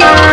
ஆசை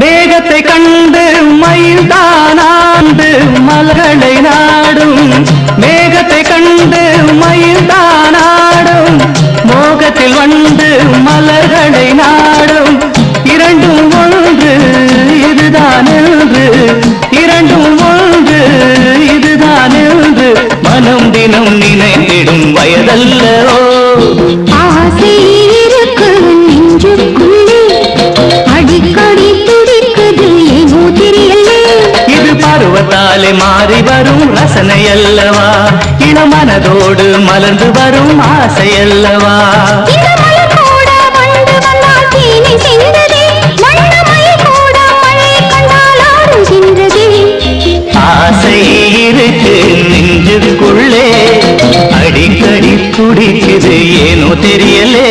மேகத்தை கண்டு மயில் தானாண்டு மலர்களை நாடும். மேகத்தை கண்டு மயில் தானாடும் மோகத்தில் வந்து மலர்களை நாடும். இரண்டும் ஒன்று இதுதான் என்று. இரண்டும் ஒன்று இதுதான் என்று. மனம் தினம் நினைத்திடும் வயதல்லோ ஆசை இருக்கும் நெஞ்சுக்குள்ளே வரும் ரசனை அல்லவா இளமனதோடு மலர்ந்து வரும் ஆசை அல்லவா ஆசை இருக்கு நெஞ்சுக்குள்ளே அடிக்கடி துடிக்குது ஏனோ தெரியலே.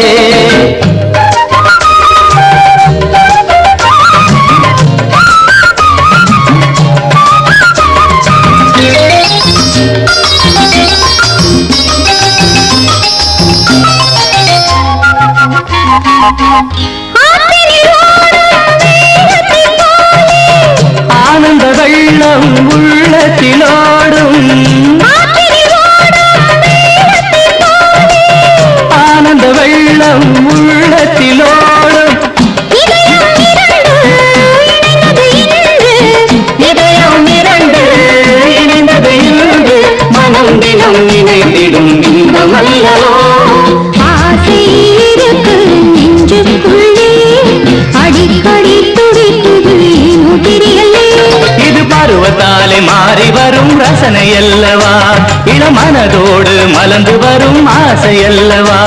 ஆனந்த வெள்ளம் உள்ளத்திலோடும். பருவத்தாலே மாறி வரும் ரசனை அல்லவா? இளமனதோடு மலர்ந்து வரும் ஆசை அல்லவா?